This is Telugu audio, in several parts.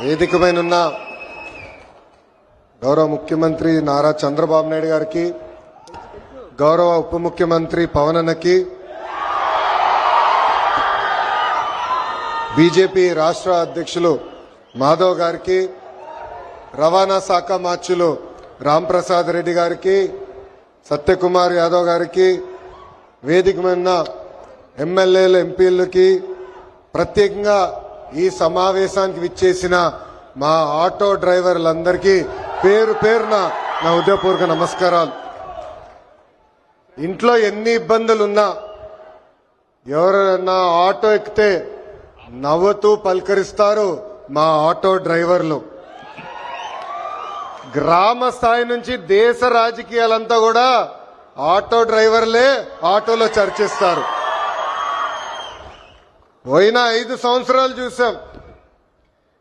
వేదికమైన గౌరవ ముఖ్యమంత్రి నారా చంద్రబాబు నాయుడు గారికి గౌరవ ఉప ముఖ్యమంత్రి పవనన్నకి బీజేపీ రాష్ట్ర అధ్యక్షులు మాధవ్ గారికి రవాణా శాఖ మార్చులు రాంప్రసాద్ రెడ్డి గారికి సత్యకుమార్ యాదవ్ గారికి వేదికమైన ఎమ్మెల్యేలు ఎంపీలకి ప్రత్యేకంగా ఈ సమావేశానికి విచ్చేసిన మా ఆటో డ్రైవర్లందరికీ పేరు పేరున నా ఉదయపూర్వక నమస్కారాలు. ఇంట్లో ఎన్ని ఇబ్బందులున్నా ఎవరైనా ఆటో ఎక్కితే నవ్వుతూ పలకరిస్తారు మా ఆటో డ్రైవర్లు. గ్రామ స్థాయి నుంచి దేశ రాజకీయాలంతా కూడా ఆటో డ్రైవర్లే ఆటోలో చర్చిస్తారు. పోయిన ఐదు సంవత్సరాలు చూసాం.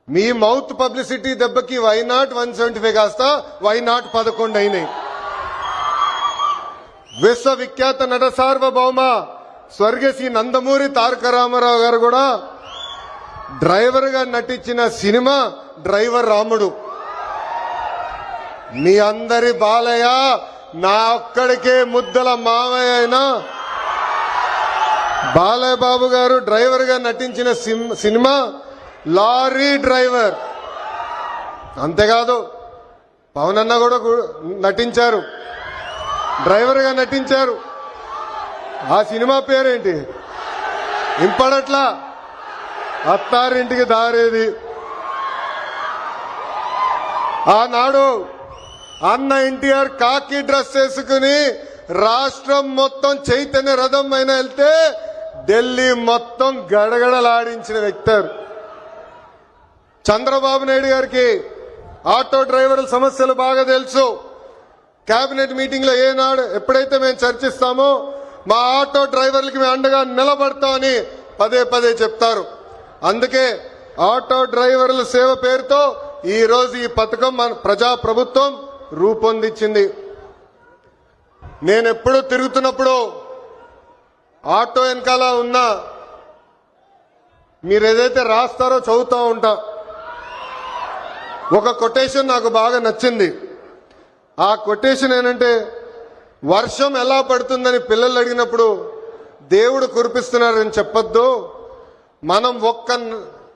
మీ మౌత్ పబ్లిసిటీ దెబ్బకి why not one seventy five కాస్త వై నాట్ పదకొండు అయినాయి. విశ్వవిఖ్యాత నట సార్వభౌమ స్వర్గశ్రీ నందమూరి తారక రామారావు గారు కూడా డ్రైవర్గా నటించిన సినిమా డ్రైవర్ రాముడు. మీ అందరి బాలయ్య నా ఒక్కడికే ముద్దల మావయ్య అయినా బాలయ్యబాబు గారు డ్రైవర్గా నటించిన సినిమా లారీ డ్రైవర్. అంతేకాదు పవన్ అన్న కూడా నటించారు. డ్రైవర్గా నటించారు. ఆ సినిమా పేరేంటి? ఇంపడట్లా. అత్తారింటికి దారేది. ఆనాడు అన్న ఎన్టీఆర్ కాకి డ్రెస్ వేసుకుని రాష్ట్రం మొత్తం చైతన్య రథం అయినా వెళ్తే ఢిల్లీ మొత్తం గడగడలాడించిన వ్యక్తారు. చంద్రబాబు నాయుడు గారికి ఆటో డ్రైవర్ల సమస్యలు బాగా తెలుసు. కేబినెట్ మీటింగ్లో ఏనాడు ఎప్పుడైతే మేము చర్చిస్తామో మా ఆటో డ్రైవర్లకి మేము అండగా నిలబడతామని పదే పదే చెప్తారు. అందుకే ఆటో డ్రైవర్ల సేవ పేరుతో ఈ రోజు ఈ పథకం మన ప్రజా ప్రభుత్వం రూపొందించింది. నేను తిరుగుతున్నప్పుడు ఆటో వెనకాల ఉన్నా మీరు ఏదైతే రాస్తారో చదువుతూ ఉంటా. ఒక కొటేషన్ నాకు బాగా నచ్చింది. ఆ కొటేషన్ ఏంటంటే వర్షం ఎలా పడుతుందని పిల్లలు అడిగినప్పుడు దేవుడు కురిపిస్తున్నారని చెప్పొద్దు. మనం ఒక్క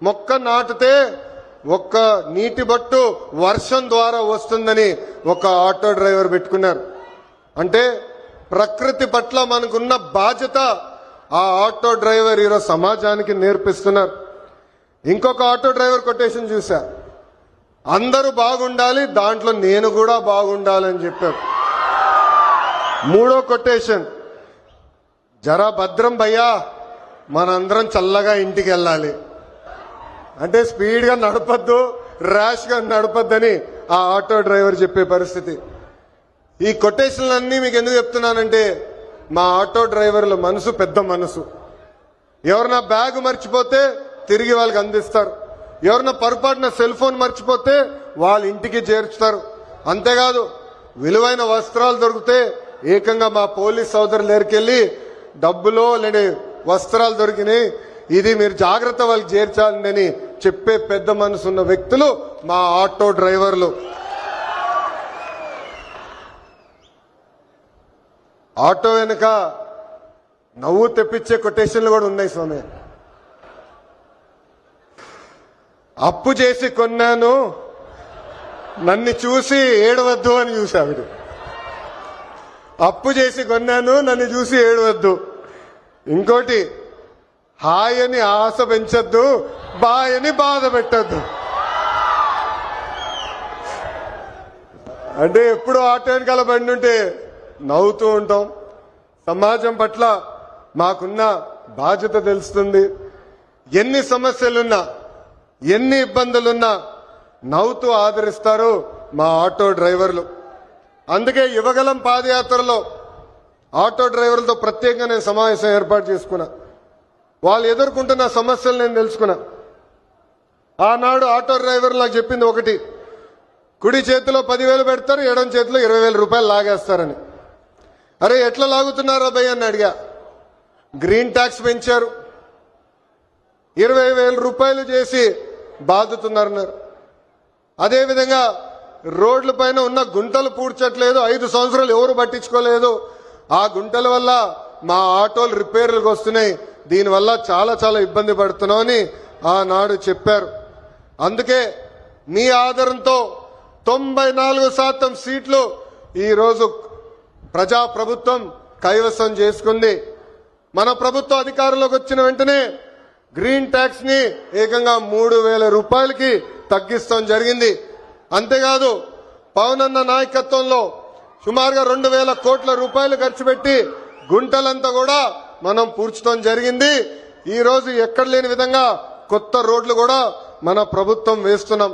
మొక్క నాటితే ఒక్క నీటి బట్టు వర్షం ద్వారా వస్తుందని ఒక ఆటో డ్రైవర్ పెట్టుకున్నారు. అంటే ప్రకృతి పట్ల మనకున్న బాధ్యత ఆ ఆటో డ్రైవర్ ఈరోజు సమాజానికి నేర్పిస్తున్నారు. ఇంకొక ఆటో డ్రైవర్ కొటేషన్ చూసా. అందరూ బాగుండాలి దాంట్లో నేను కూడా బాగుండాలని చెప్పారు. మూడో కొటేషన్ జరా భద్రం భయ్యా మనందరం చల్లగా ఇంటికి వెళ్ళాలి. అంటే స్పీడ్గా నడపద్దు ర్యాష్గా నడపద్దని ఆ ఆటో డ్రైవర్ చెప్పే పరిస్థితి. ఈ కొటేషన్లన్నీ మీకు ఎందుకు చెప్తున్నానంటే మా ఆటో డ్రైవర్ల మనసు పెద్ద మనసు. ఎవరన్నా బ్యాగ్ మర్చిపోతే తిరిగి వాళ్ళకి అందిస్తారు. ఎవరన్నా పొరపాటున సెల్ ఫోన్ మర్చిపోతే వాళ్ళ ఇంటికి చేర్చుతారు. అంతేకాదు విలువైన వస్త్రాలు దొరికితే ఏకంగా మా పోలీస్ సోదరులు దగ్గరికెళ్ళి డబ్బులో లేని వస్త్రాలు దొరికినాయి. ఇది మీరు జాగ్రత్త వాళ్ళకి చేర్చాలని చెప్పే పెద్ద మనసు ఉన్న వ్యక్తులు మా ఆటో డ్రైవర్లు. ఆటో వెనుక నవ్వు తెప్పించే కొటేషన్లు కూడా ఉన్నాయి స్వామి. అప్పు చేసి కొన్నాను నన్ను చూసి ఏడవద్దు అని చూశావిడు అప్పు చేసి కొన్నాను నన్ను చూసి ఏడవద్దు. ఇంకోటి హాయని ఆశ పెంచవద్దు బాయ్ అని బాధ పెట్టద్దు. అంటే ఎప్పుడు ఆటో వెనకాల బండి ఉంటే నవ్వుతూ ఉంటాం. సమాజం పట్ల మాకున్న బాధ్యత తెలుస్తుంది. ఎన్ని సమస్యలున్నా ఎన్ని ఇబ్బందులున్నా నవ్వుతూ ఆదరిస్తారు మా ఆటో డ్రైవర్లు. అందుకే యువగలం పాదయాత్రలో ఆటో డ్రైవర్లతో ప్రత్యేకంగా నేను సమావేశం ఏర్పాటు చేసుకున్నా. వాళ్ళు ఎదుర్కొంటున్న సమస్యలు నేను తెలుసుకున్నా. ఆనాడు ఆటో డ్రైవర్ నాకు చెప్పింది ఒకటి కుడి చేతిలో పదివేలు పెడతారు ఎడం చేతిలో ఇరవై రూపాయలు లాగేస్తారని. అరే ఎట్లా లాగుతున్నారు భయ్య అని అడిగా. గ్రీన్ ట్యాక్స్ పెంచారు. ఇరవై వేల రూపాయలు చేసి బాదుతున్నారన్నారు. అదేవిధంగా రోడ్ల పైన ఉన్న గుంటలు పూడ్చట్లేదు ఐదు సంవత్సరాలు ఎవరు పట్టించుకోలేదు. ఆ గుంటల వల్ల మా ఆటోలు రిపేర్లకు వస్తున్నాయి. దీనివల్ల చాలా చాలా ఇబ్బంది పడుతున్నామని ఆనాడు చెప్పారు. అందుకే మీ ఆధారంతో తొంభై నాలుగు శాతం సీట్లు ఈరోజు ప్రజా ప్రభుత్వం కైవసం చేసుకుంది. మన ప్రభుత్వ అధికారంలోకి వచ్చిన వెంటనే గ్రీన్ ట్యాక్స్ని ఏకంగా మూడు వేల రూపాయలకి తగ్గిస్తాం జరిగింది. అంతేకాదు పవన్ అన్న నాయకత్వంలో సుమారుగా రెండు వేల కోట్ల రూపాయలు ఖర్చు పెట్టి గుంటలంతా కూడా మనం పూడ్చడం జరిగింది. ఈ రోజు ఎక్కడ లేని విధంగా కొత్త రోడ్లు కూడా మన ప్రభుత్వం వేస్తున్నాం.